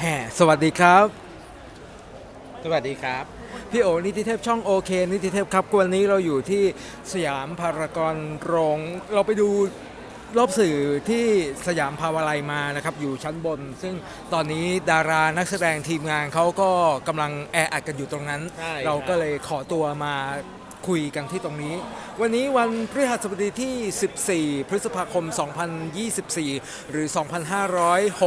แห่สวัสดีครับ สวัสดีครับ พี่โอนิติเทพช่องโอเคนิติเทพครับวันนี้เราอยู่ที่สยามพารากอนโรง เราไปดูรอบสื่อที่สยามภาวาลัยมานะครับอยู่ชั้นบน ซึ่งตอนนี้ดารานักแสดงทีมงานเขาก็กำลังแออัดกันอยู่ตรงนั้น ใช่เราก็เลยขอตัวมา คุยกันที่ตรงนี้ วันนี้วันพฤหัสบดีที่ 14 พฤษภาคม 2024 หรือ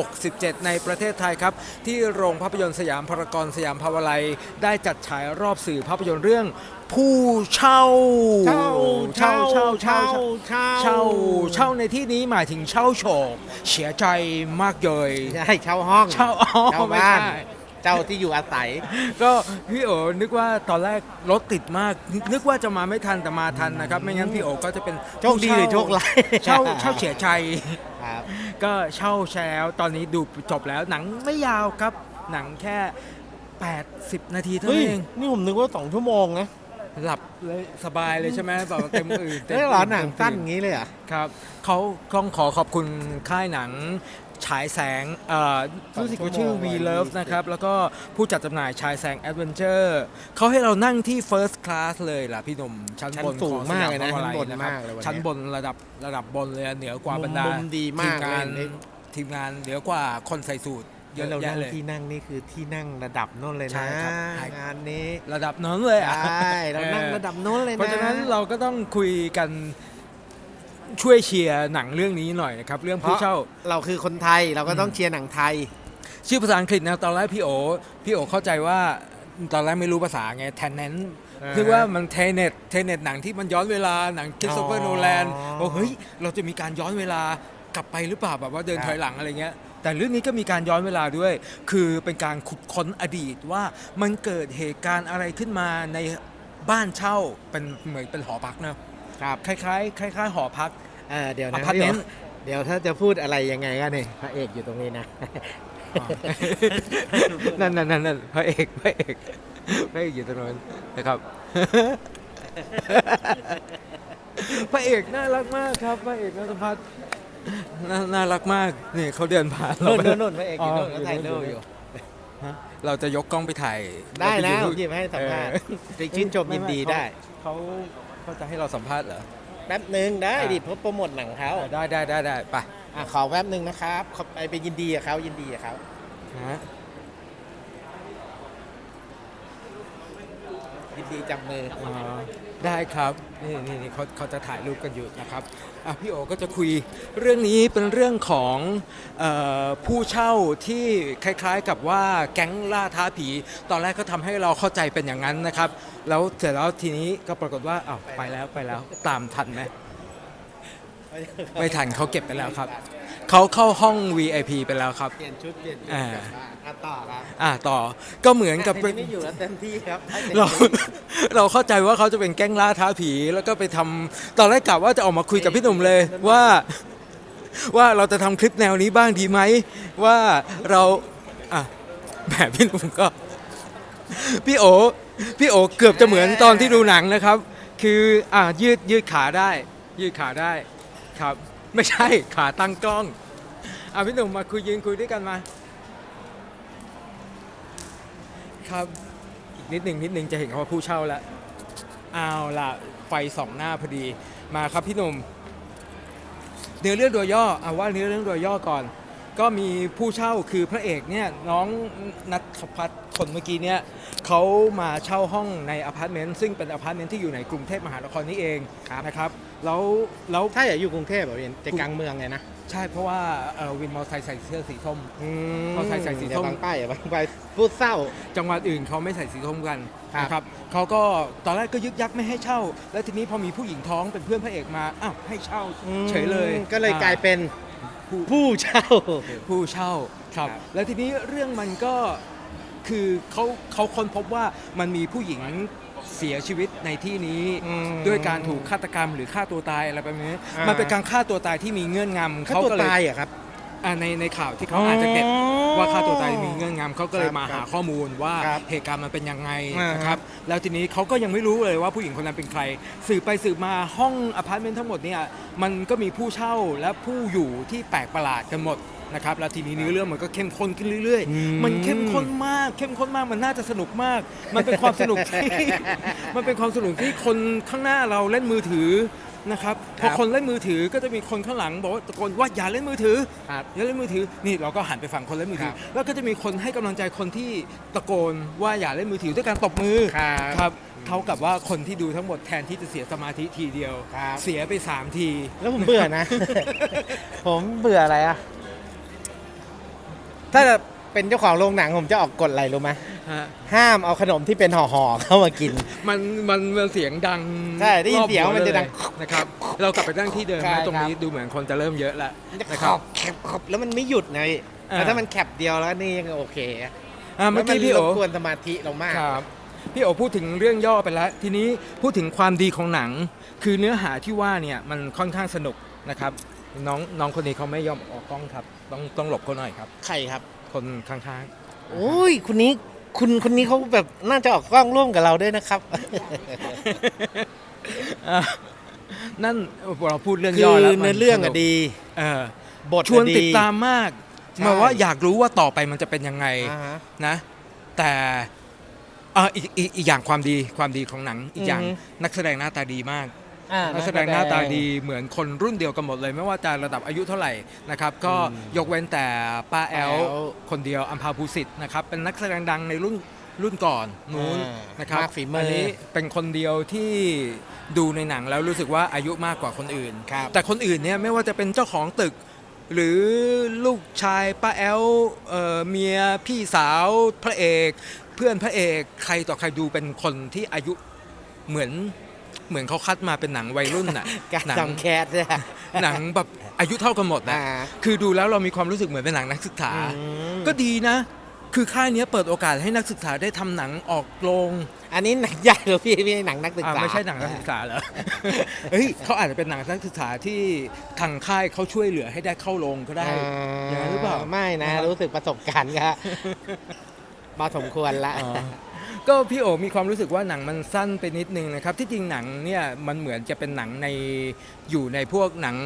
2567 ในประเทศไทยครับ ที่โรงภาพยนตร์สยามพารากอนสยามภาวาลัยได้จัดฉายรอบสื่อภาพยนตร์เรื่องผู้เช่าเช่าเช่าเช่าเช่าเช่าเช่าเช่าในที่นี้หมายถึงเช่าโฉกเสียใจมากเลยใช่เช่าห้องเช่าอ๋อเช่าไม่บ้านใช่ เจ้าที่อยู่อาศัย ก็พี่โอนึกว่าตอนแรกรถติดมาก นึกว่าจะมาไม่ทันแต่มาทันนะครับ ไม่งั้นพี่โอก็จะเป็นโชคดีหรือโชคร้ายเช่าเช่าเสียใจครับ ก็เช่าแชร์ตอนนี้ดูจบแล้วหนังไม่ยาวครับ หนังแค่ 80 นาทีเท่าเฮ้ยนั้นเองนี่ผมนึกว่าสองชั่วโมงนะ หลับเลยสบายเลยใช่ไหมแบบว่าเต็มอื่นเต็มได้เหรอหนังเต็มสั้นตื่อย่างนี้เลยเหรอะครับเขาต้องขอขอบคุณค่ายหนังฉายแสงเอ่อรู้สึกว่าชื่อ V Love นะครับ แล้วก็ผู้จัดจำหน่ายฉายแสง Adventure เขาให้เรานั่งที่ First Class เลยล่ะพี่หนุ่มชั้นชั้นบนสูขงองมากสเลยนะภวชั้นบนนะครับมากเลยวันเนี้ยชั้นบนระดับระดับบนเลยเหนือกว่าบรรดามุมดีมากทีมงานเลยทีมงานเหนือกว่าคนใส่สูตร เยแล้วอะเราแยะนั่งเลย ที่นั่งนี่คือที่นั่งระดับโน้นเลยใช่นะครับงานนี้ระดับนั้นเลยอะใช่เรานั่งระดับโน้นเลยนะ เพราะฉะนั้นเราก็ต้องคุยกันช่วยเชียร์หนังเรื่องนี้หน่อยนะครับ เรื่องเพผู้ราะเช่า เราคือคนไทยเราก็ต้องเชียร์หนังไทย ชื่อภาษาอังกฤษนะตอนแรกพี่โอพี่โอเข้าใจว่าตอนแรกไม่รู้ภาษาไงแทนเนนอ่าคือว่ามันเทเน็ตเทเน็ตหนังที่มันย้อนเวลาหนังคริสโตเฟอร์อ๋โนอแลนโอ้เฮ้ย เราจะมีการย้อนเวลากลับไปหรือเปล่าแบบว่าเดินครับถอยหลังอะไรเงี้ย แต่เรื่องนี้ก็มีการย้อนเวลาด้วย คือเป็นการขุดค้นอดีตว่ามันเกิดเหตุการณ์อะไรขึ้นมาในบ้านเช่าเป็นเหมือนเป็นหอพักเนอะครับคล้ายๆคล้ายๆหอพักเออเดี๋ยวนะอพาร์ตเมนต์ เดี๋ยวถ้าจะพูดอะไรยังไงก็เนี่ยพระเอกอยู่ตรงนี้นะ นั่นนั่นนั่นนั่นพระเอกพระเอกพระเอกอยู่ตรงนั้นนะครับพระเอกน่ารักมากครับพระเอกนัทพัฒน์ น่าน่ารักมากนี่เขาเดินผ่านเรานู่นไปนู่นนู่นพระเอกอยู่นู่นเขาถ่ายรูปอยู่ ฮะเราจะยกกล้องไปถ่ายได้นะเราผปมหยิบให้สัมภาษณ์เออไปชื่นชมยินดีได้ เขาเขาจะให้เราสัมภาษณ์เหรอ แป๊บหนึ่งได้อ่าดิเพราะโปรโมทหนังเขาได้ได้ได้ได้ไปอะขอแป๊บหนึ่งนะครับขอไปไปยินดีกับเขายินดีกับเขาฮะ ยินดีจับมืออ๋อได้ครับนี่นี่นี่เขาเขาจะถ่ายรูปกันอยู่นะครับอะพี่โอก็จะคุยเรื่องนี้เป็นเรื่องของเออผู้เช่าที่คล้ายๆกับว่าแก๊งล่าท้าผี ตอนแรกก็ทำให้เราเข้าใจเป็นอย่างนั้นนะครับ แล้วเสร็จแล้วทีนี้ก็ปรากฏว่าอ้าวไปแล้วไปแล้วตามทันไหมไม่ทันเขาเก็บไปแล้วครับ เขาเข้าห้อง VIP ไปแล้วครับ เปลี่ยนชุดเปลี่ยนชุดอ่า กลับบ้านอะต่อครับอ่าต่อก็เหมือนกับแต่เป็นทีนี้ไม่อยู่แล้วเต็มที่ครับให้ต็มเราที่ เราเข้าใจว่าเขาจะเป็นแก๊งล่าท้าผี แล้วก็ไปทำตอนแรกกะว่าจะออกมาคุยกับพี่หนุ่มเลยว่า ว่าเราจะทำคลิปแนวนี้บ้างดีไหม ว่าเราอะแบบพี่หนุ่มก็ พี่โอพี่โอเกือบจะเหมือนตอนที่ดูหนังนะครับ คืออะยืดยืดขาได้ ยืดขาได้ครับ ไม่ใช่ขาตั้งกล้องอาพี่หนุ่มมาคุยยืนคุยด้วยกันมา ครับอีกนิดหนึ่งนิดหนึ่งจะเห็นเขาว่าผู้เช่าแล้วเอาล่ะไฟสองหน้าพอดีมาครับพี่หนุ่มเนื้อเรื่องโดยย่อเอาว่าเนื้อเรื่องโดยย่อก่อน ก็มีผู้เช่าคือพระเอกเนี่ยน้องนัทพัฒน์คนเมื่อกี้เนี่ยเขามาเช่าห้องในอพาร์ตเมนต์ซึ่งเป็นอพาร์ตเมนต์ที่อยู่ในกรุงเทพมหานครนี่เองนะครับแล้วแล้ว ถ้าอย่าอยู่กรุงเทพแบบเป็นใจกลางเมืองไงนะใช่เพราะว่าเอ่อวินมอเตอร์ไซค์ใส่เสื้อสีส้มเขาใส่ใส่สีส้ม อย่าบางป้ายอย่าบางป้ายพูดเศร้า จังหวัดอื่นเขาไม่ใส่สีส้มกันครับ นะครับเขาก็ตอนแรกก็ยึกยักไม่ให้เช่า แล้วทีนี้พอมีผู้หญิงท้องเป็นเพื่อนพระเอกมาอ้าวให้เช่าเฉยเลยก็เลยอ่กลายเป็น ผู้ผู้เช่า ผู้เช่าครับ ครับ แล้วทีนี้เรื่องมันก็คือเขาเขาค้นพบว่ามันมีผู้หญิงเสียชีวิตในที่นี้ อืมด้วยการถูกฆาตกรรมหรือฆ่าตัวตายอะไรแบบนี้ อ่ามั มันเป็นการฆ่าตัวตายที่มีเงื่อนงำเขาเขาตัวก็เลยตายเหรอะครับ อ่าในในข่าวที่เขาอ่านจากเน็ตอ๋อว่าฆ่าตัวตายมีเงื่อนงำเขาก็เลยมาครัหาบข้อมูลว่าครับเหตุการณ์มันเป็นยังไงอ่าฮะนะครับแล้วทีนี้เขาก็ยังไม่รู้เลยว่าผู้หญิงคนนั้นเป็นใคร สืบไปสืบมาห้องอพาร์ตเมนต์ทั้งหมดเนี่ยมันก็มีผู้เช่าและผู้อยู่ที่แปลกประหลาดกันหมดนะครับแล้วทีนี้เนื้อเรื่องมันก็เข้มข้นขึ้นเรื่อยอืมๆมันเข้มข้นมาก เข้มข้นมากมันน่าจะสนุกมาก มันเป็นความสนุกที่ มันเป็นความสนุกที่คนข้างหน้าเราเล่นมือถือ นะครับพอคนเล่นมือถือก็จะมีคนข้างหลังบอกว่าตะโกนว่าอย่าเล่นมือถือครับอย่าเล่นมือถือนี่เราก็หันไปฝั่งคนเล่นมือถือครับแล้วก็จะมีคนให้กำลังใจคนที่ตะโกนว่าอย่าเล่นมือถือด้วยการตบมือครับครับเท่ากับว่าคนที่ดูทั้งหมดแทนที่จะเสียสมาธิทีเดียวครับเสียไป 3 ที แล้วผมเบื่อนะ ผมเบื่ออะไรอะถ้า เป็นเจ้าของโรงหนังผมจะออกกฎอะไรรู้ไหมฮะห้ามเอาขนมที่เป็นห่อๆเข้ามากิน มันมันมันเสียงดังใช่ได้ยินเสียงรอบหัวมันจะดัง เลยนะครับ เรากลับไปนั่งที่เดิมใช่นะตรงครับนี้ดูเหมือนคนจะเริ่มเยอะแล้วมันจะนะขครัอบ บแคบขอบแล้วมันไม่หยุดไงอ่าแต่ถ้ามันแคบเดียวแล้วนี่ยังโอเคอะอ่าเมื่อกี้แล้วนพี่รโอบกวนสมาธิเรามาก ครับพี่โอพูดถึงเรื่องย่อไปแล้ว ทีนี้พูดถึงความดีของหนัง คือเนื้อหาที่ว่าเนี่ยมันค่อนข้างสนุกนะครับน้องน้องคนนี้เขาไม่ยอมออกกล้องครับ ต้องต้องหลบเขาหน่อยครับ ใครครับ คนข้างโอ้ยคนนี้คุณคนนี้เขาแบบน่าจะออกกล้องร่วมกับเราด้วยนะครับๆอะนั่นเราพูดเรื่องคืย่ออแล้วมัเนื้อเรื่องอะสนุกดีเออ บทชวนอะ ติดตามมากใช่ หมายว่าอยากรู้ว่าต่อไปมันจะเป็นยังไงอ่าฮะ นะ แต่อ่าอีกอีกอีกอย่างความดีความดีของหนังอีกอย่างอือฮึ นักแสดงหน้าตาดีมาก อ่านักแสดงหน้าตาดีเหมือนคนรุ่นเดียวกันหมดเลย ไม่ว่าจะระดับอายุเท่าไหร่นะครับก็อืมยกเว้นแต่ป้าแอลป้าแอ๋วคนเดียวอัมพาภูสิทธิ์นะครับเป็นนักแสดงดังในรุ่นรุ่นก่อนนู้นอ่านนะครับมากฝีมืออันนี้เป็นคนเดียวที่ดูในหนังแล้วรู้สึกว่าอายุมากกว่าคนอื่นครับแต่คนอื่นเนี่ยไม่ว่าจะเป็นเจ้าของตึก หรือลูกชายป้าแอลเอ่อเมียพี่สาวพระเอก เพื่อนพระเอกใครต่อใครดูเป็นคนที่อายุเหมือน เหมือนเขาคัดมาเป็นหนังวัยรุ่นน่ะการหนังทำแคสเนี่ยหนังแบบอายุเท่ากันหมดนะอ่า คือดูแล้วเรามีความรู้สึกเหมือนเป็นหนังนักศึกษา อืมก็ดีนะ คือค่ายเนี้ยเปิดโอกาสให้นักศึกษาได้ทำหนังออกโรงอันนี้หนังใหญ่เหรอพี่ไม่ใช่หนังนักศึกอ่าษาไม่ใช่หนังนักศึกษาเหรอ เฮ้ยเขาอาจจะเป็นหนังนักศึกษาที่ทางค่ายเขาช่วยเหลือให้ได้เข้าโรงก็ได้ อย่างนั้นหรือเปล่าไม่นะ นะครับ รู้สึกประสบการณ์ก็ มาสมควรละ อ๋อ ก็พี่โอมีความรู้สึกว่าหนังมันสั้นไปนิดนึงนะครับ ที่จริงหนังเนี่ยมันเหมือนจะเป็นหนังในอยู่ในพวกหนัง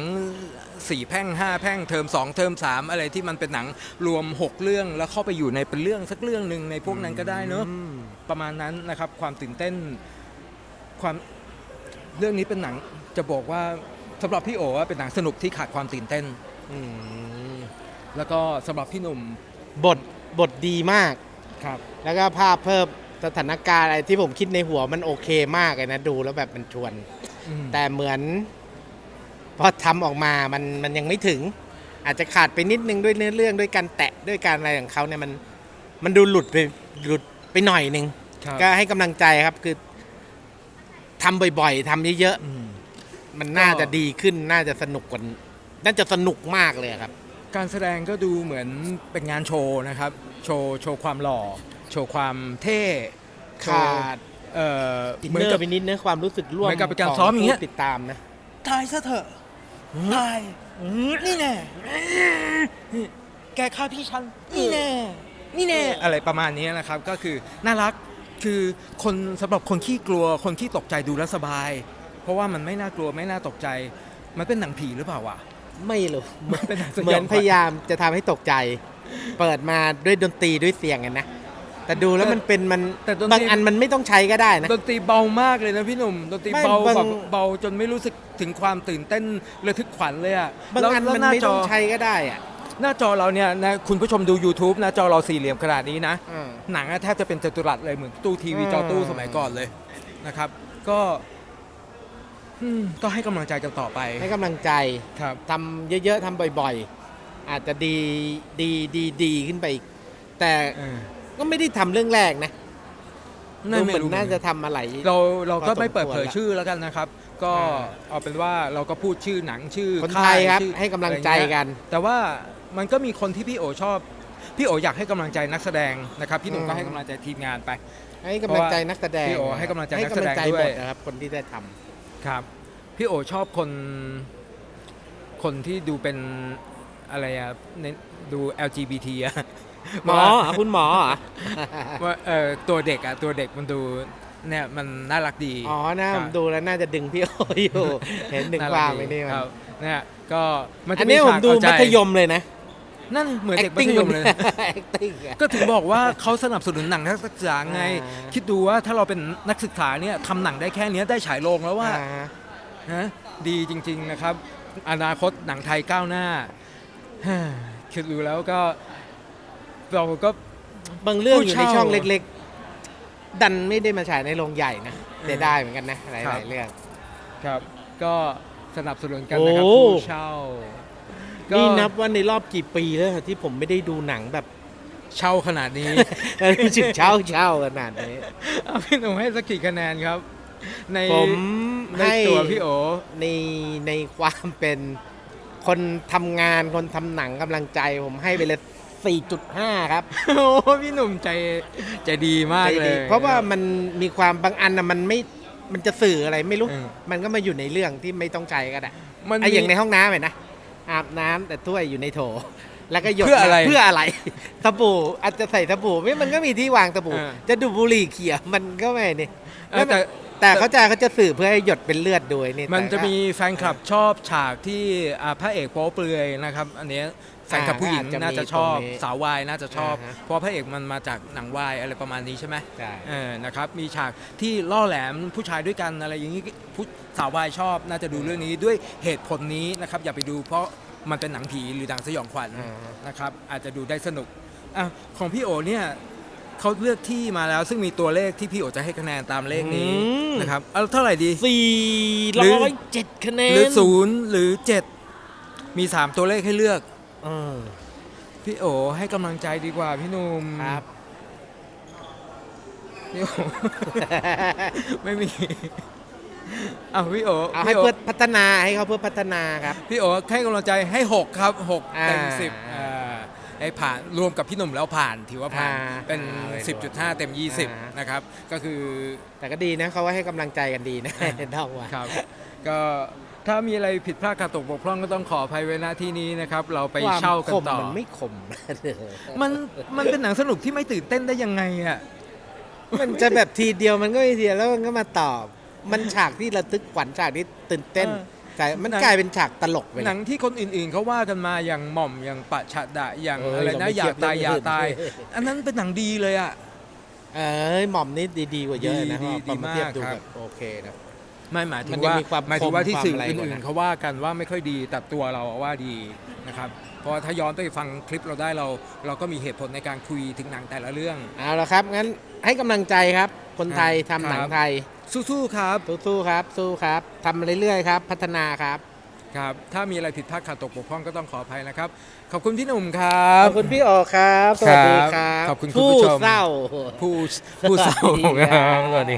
สี่แพร่งห้าแพร่งเทอมสองเทอมสามอะไรที่มันเป็นหนังรวม6เรื่องแล้วเข้าไปอยู่ในเป็นเรื่องสักเรื่องหนึ่งในพวกนั้นก็ได้เนอะอืมประมาณนั้นนะครับ ความตื่นเต้นความเรื่องนี้เป็นหนังจะบอกว่าสำหรับพี่โอว่าเป็นหนังสนุกที่ขาดความตื่นเต้นอืมแล้วก็สำหรับพี่หนุ่มบทบทดีมากครับ แล้วก็ภาพเพิ่ม สถานการณ์อะไรที่ผมคิดในหัวมันโอเคมากเลยนะดูแล้วแบบมันชวน แต่เหมือน พอทำออกมามันมันยังไม่ถึง อาจจะขาดไปนิดนึงด้วยเนื้อเรื่องด้วยการแตะด้วยการอะไรของเขาเนี่ยมัน มันดูหลุดไปหลุดไปหน่อยนึงครับก็ให้กำลังใจครับคือทำบ่อยๆทำเยอะอืมๆมันน่าจะดีขึ้นน่าจะสนุกกว่าน่าจะสนุกมากเลยครับ การแสดงก็ดูเหมือนเป็นงานโชว์นะครับ โชว์โชว์ความหล่อ โชว์ความเท่โชว์ขาดเอ่ออินเหมืเนอนอกับร์ไปนิดเนื้อความรู้สึกร่วมเหมือนกับเป็นการขซ้อมอย่างเงี้ยผู้ติดตามนะตายซะเถอะตายนี่แน่แกฆ่าพี่ฉันนี่แน่นี่แน่อะไรประมาณนี้นะครับ ก็คือน่ารักคือคนสำหรับคนขี้กลัวคนที่ตกใจดูแล้วสบาย เพราะว่ามันไม่น่ากลัวไม่น่าตกใจ มันเป็นหนังผีหรือเปล่าวะไม่รู้มันเป็นหนังสยองเหมือนพยายามจะทำให้ตกใจ เปิดมาด้วยดนตรีด้วยเสียงกันนะ แต่ดูแล้วมันเป็นมันแต่ดนตรี บางอันมันไม่ต้องใช้ก็ได้นะ ดนตรีเบามากเลยนะพี่หนุ่มดนตรีไม่เบาบางแบบเบาจนไม่รู้สึกถึงความตื่นเต้นระทึกขวัญเลยอะบางแล้วอันแล้วมันหน้าไม่จ ต้อองใช้ก็ได้อะหน้าจอเราเนี่ยนะคุณผู้ชมดู YouTube หน้าจอเราสี่เหลี่ยมขนาดนี้นะ อ่า หนังอะแทบจะเป็นจัตุรัสเลยเหมือนตู้ทีวีอืม จอตู้สมัยก่อนเลยนะครับ ก็อืมก็ให้กำลังใจกันต่อไปให้กำลังใจครับ ทำเยอะๆทำบ่อยๆ อาจจะดีดีดีดีขึ้นไปอีกแต่ เออ ก็ไม่ได้ทำเรื่องแรกนะน่าดูไม่เหมือนรู้น่าจะทำอะไรเราเราก็พอสมไม่เปิดเผยควรละชื่อแล้วกันนะครับ ก็อ่า เอาเป็นว่าเราก็พูดชื่อหนังชื่อคนไทยายครับ ชื่อให้กำลังใจอะไรเยกัน แต่ว่ามันก็มีคนที่พี่โอชอบ พี่โออยากให้กำลังใจนักแสดงนะครับพี่หนุ่มอืมก็ให้กำลังใจทีมงานไป ให้กำลังใจนักแสดงพี่โอให้กำลังใจนักแสดงให้กำลังใจด้วย หมดนะครับ คนที่ได้ทำครับ พี่โอชอบคนคนที่ดูเป็นอะไรอะเน้นดู LGBT อะ หมอเหรอคุณหมอเหรอว่าเออตัวเด็กอะตัวเด็กมันดูเนี่ยมันน่ารักดีอ๋อน่าครับผมดูแล้วน่าจะดึงพี่โออยู่ เห็นดึงน่ควารัมกไปนี่มันครับเนี่ยก็มันอัจะนนี้ผมฉากดูเอาใจมัธยมเลยนะ นั่นเหมือนเด็กมั acting ธยมเลย acting อะก็ถึงบอกว่าเขาสนับสนุนหนังนักศึกษาไงอ่าคิดดูว่าถ้าเราเป็นนักศึกษาเนี่ยทำหนังได้แค่เนี้ยได้ฉายโรงแล้วว่าอ่าฮะดีจริง ๆนะครับ อนาคตหนังไทยก้าวหน้าฮ่าคิดดูแล้วก็ เราก็ บางเรื่องผู้อยู่ในเช่าช่องเล็ก ๆ ดันไม่ได้มาฉายในโรงใหญ่นะเสียดายเหมือนกันนะหครับลายๆเรื่อง ครับ ก็สนับสนุนกันนะครับโอ้ ผู้เช่าก็นี่นับว่าในรอบกี่ปีแล้วที่ผมไม่ได้ดูหนังแบบเช่าขนาดนี้ รู้สึกเช่าเช่าขนาดนี้ เอาพี่หนุ่มให้สักกี่คะแนนครับ ในผมในให้ ตัวพี่โอ ในในความเป็นคนทำงานคนทำหนังกำลังใจผมให้ไปเลย 4.5 ครับโอ้พี่หนุ่มใจใจดีมากเลใจดีย เพราะว่ามันมีความบางอันนะมันไม่มันจะสื่ออะไรไม่รู้อืมมันก็มาอยู่ในเรื่องที่ไม่ต้องใจก็ได้มันไอ้อย่างในมีห้องน้ำเห็นนะอาบน้ำแต่ถ้วยอยู่ในโถ แล้วก็หยดเพื่ออะไรน้ำเพื่ออะไร สบู่อาจจะใส่สบู่ไม่มันก็มีที่วางสบู่อ่าจะดูดบุหรี่เขี่ยมันก็ไม่นี่เออแต่ แต่เขาใจะเขาจะสื่อเพื่อให้หยดเป็นเลือดด้วยนี่มันจะแต่ก็มีแฟนคลับชอบฉากที่อ่าพระเอกโป๊เปลือยนะครับ อันเนี้ยแฟนคลับผู้หญิงอ่าก็อาจจะน่าจะชอบมีตรงนี้สาววายน่าจะชอบอ่าฮะเพราะพระเอกมันมาจากหนังวายอะไรประมาณนี้ใช่ไหมใช่เออนะครับมีฉากที่ล่อแหลมผู้ชายด้วยกันอะไรอย่างนี้ผู้สาววายชอบน่าจะดูเรื่องนี้ด้วยเหตุผลนี้นะครับอย่าไปดูเพราะมันเป็นหนังผีหรือหนังสยองขวัญอ่าฮะนะครับอาจจะดูได้สนุกอะของพี่โอเนี่ย เขาเลือกที่มาแล้ว ซึ่งมีตัวเลขที่พี่โอจะให้คะแนนตามเลขนี้อืม นะครับเอาเท่าไหร่ดีสี่หรือร้อยเจ็ดคะแนนหรือศูนย์หรือเจ็ดมีสามตัวเลขให้เลือก เออ พี่โอให้กำลังใจดีกว่าพี่หนุ่มครับ พี่โอ ไม่มีเอาพี่โอเอาให้พี่โอเพื่อพัฒนาให้เขาเพื่อพัฒนาครับ พี่โอให้กำลังใจให้หกครับหกอ่าเต็มสิบ อ่าให้ผ่านรวมกับพี่หนุ่มแล้วผ่านถือว่าผ่านอ่าเป็น อ่าเลย10.5 เต็ม อ่า 20 นะครับ ก็คือแต่ก็ดีนะเขาว่าให้กำลังใจกันดีนะอ่าเท่าว่า ครับ ก็ถ้ามีอะไรผิดพลาดขาดตกบกพร่องก็ต้องขออภัยไว้ณที่นี้นะครับ เราไปความเช่ากันคมต่อมันไม่คม มันมันเป็นหนังสนุกที่ไม่ตื่นเต้นได้ยังไงอะ มันจะแบบทีเดียวมันก็ไม่ทีเดียวแล้วมันก็มาตอบ มันฉากที่ระทึกขวัญฉากที่ตื่นเต้น เออ กลายมันหนังกลายเป็นฉากตลกไปเลย หนังที่คนอื่นๆเขาว่ากันมาอย่างหม่อมอย่างปะฉะดะอย่างเอ้ยอะไรเรานะไม่อยากตายเทียบอยากเรื่องตายอื่นอันนั้นเป็นหนังดีเลยอะ เอ้ยหม่อมนี่ดีๆกว่าเยอะนะดีพอดีมาเทียบมากดูครับ แบบโอเคนะ ไม่หมายถึมังนยังว่ามีความหมายถึงว่าคมที่ความสื่ออะไรกว่าอื่นนั้นๆเขาว่ากันว่าไม่ค่อยดีแต่ตัวเราอะว่าดีนะครับเพราะว่าถ้าย้อนไปฟังคลิปเราได้เรา เราก็มีเหตุผลในการคุยถึงหนังแต่ละเรื่อง เอาละครับงั้นให้กำลังใจครับ คนไทยครัทำบ หนังไทย สู้ๆครับ สู้ๆครับ สู้ครับทำเรื่อยๆครับ พัฒนาครับ ครับ ถ้ามีอะไรผิดพลาดขาดตกบกพร่องก็ต้องขออภัยนะครับ ขอบคุณพี่หนุ่มครับขอบคุณพี่โอครับ สวัสดีครับขอบคุณคุณผู้ชม เศร้า ผู้ผู้เศร้าสวัสดีครับสวัสดี